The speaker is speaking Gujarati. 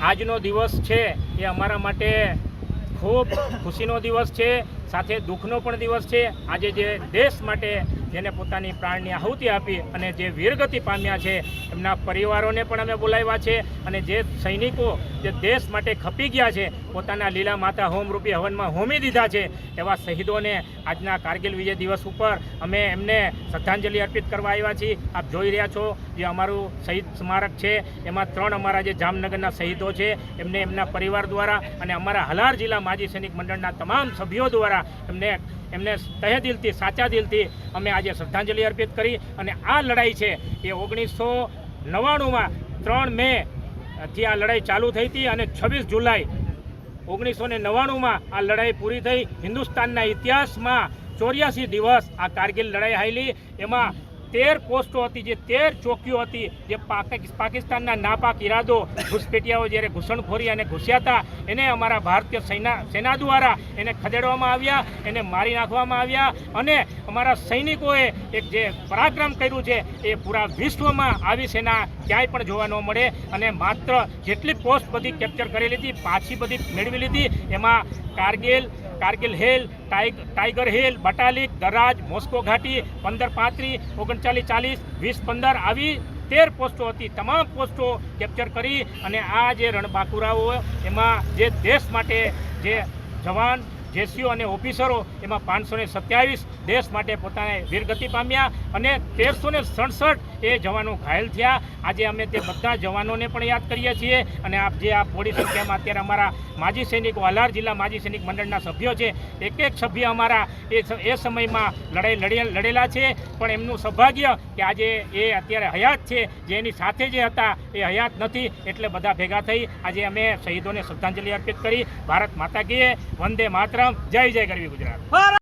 આજનો દિવસ છે એ અમારા માટે ખૂબ ખુશીનો દિવસ છે, સાથે દુઃખનો પણ દિવસ છે. આજે જે દેશ માટે જેને પોતાની પ્રાણની આહુતિ આપી અને જે વીરગતિ પામ્યા છે, એમના પરિવારોને પણ અમે બોલાવ્યા છે અને જે સૈનિકો જે દેશ માટે ખપી ગયા છે, પોતાના લીલા માતા હોમ રૂપી હવનમાં હોમી દીધા છે, એવા શહીદોને આજના કારગિલ વિજય દિવસ ઉપર અમે એમને શ્રદ્ધાંજલિ અર્પિત કરવા આવ્યા છીએ. આપ જોઈ રહ્યા છો, જે અમારું શહીદ સ્મારક છે, એમાં ત્રણ અમારા જે જામનગરના શહીદો છે, એમને એમના પરિવાર દ્વારા અને અમારા હલાર જિલ્લા માજી સૈનિક મંડળના તમામ સભ્યો દ્વારા એમને એમને તહે દિલથી, સાચા દિલથી અમે આજે શ્રદ્ધાંજલિ અર્પિત કરી અને આ લડાઈ છે એ ઓગણીસો નવ્વાણુંમાં ત્રણ મે થી આ લડાઈ ચાલુ થઈ હતી અને છવ્વીસ જુલાઈ ઓગણીસો ને નવ્વાણુંમાં આ લડાઈ પૂરી થઈ. હિન્દુસ્તાનના ઇતિહાસમાં ચોર્યાસી દિવસ આ કારગિલ લડાઈ હાલી એમાં તેર પોસ્ટો હતી, જે તેર ચોકીઓ હતી, જે પાક- પાકિસ્તાનના નાપાક ઈરાદો, ઘૂસપેટિયાઓ જ્યારે ઘૂસણખોરી અને ઘૂસ્યા હતા, એને અમારા ભારતીય સેના સેના દ્વારા એને ખદેડવામાં આવ્યા, એને મારી નાખવામાં આવ્યા અને અમારા સૈનિકોએ એક જે પરાક્રમ કર્યું છે, એ પૂરા વિશ્વમાં આવી સેના ક્યાંય પણ જોવા ન મળે અને માત્ર જેટલી પોસ્ટ બધી કેપ્ચર કરી લીધી પાછી બધી મેળવી લીધી, એમાં કારગિલ કારગિલ હિલ ટાઈગ tiger hill Batalik Dras, Moscow ઘાટી, પંદર પાંત્રી, ઓગણચાલીસ ચાલીસ, વીસ પંદર આવી તેર પોસ્ટો હતી. તમામ પોસ્ટો કેપ્ચર કરી અને આ જે રણબાંકુરાઓ એમાં જે દેશ માટે જે જવાન, જેસીઓ અને ઓફિસરો એમાં પાંચસો ને સત્યાવીસ દેશ માટે પોતાને વીરગતિ પામ્યા અને તેરસો ને સડસઠ એ જવાનો ઘાયલ થયા. આજે અમે તે બધા જવાનોને પણ યાદ કરીએ છીએ અને આપ જે આ મોડી સંખ્યામાં અત્યારે અમારા માજી સૈનિકો અલાર જિલ્લા માજી સૈનિક મંડળના સભ્યો છે, એક એક સભ્ય અમારા એ એ સમયમાં લડાઈ લડે- લડેલા છે. પણ એમનું સૌભાગ્ય કે આજે એ અત્યારે હયાત છે, જે એની સાથે જે હતા એ હયાત નથી એટલે બધા ભેગા થઈ આજે અમે શહીદોને શ્રદ્ધાંજલિ અર્પિત કરી. ભારત માતા કીએ વંદે માતરમ. જય જય ગરવી ગુજરાત.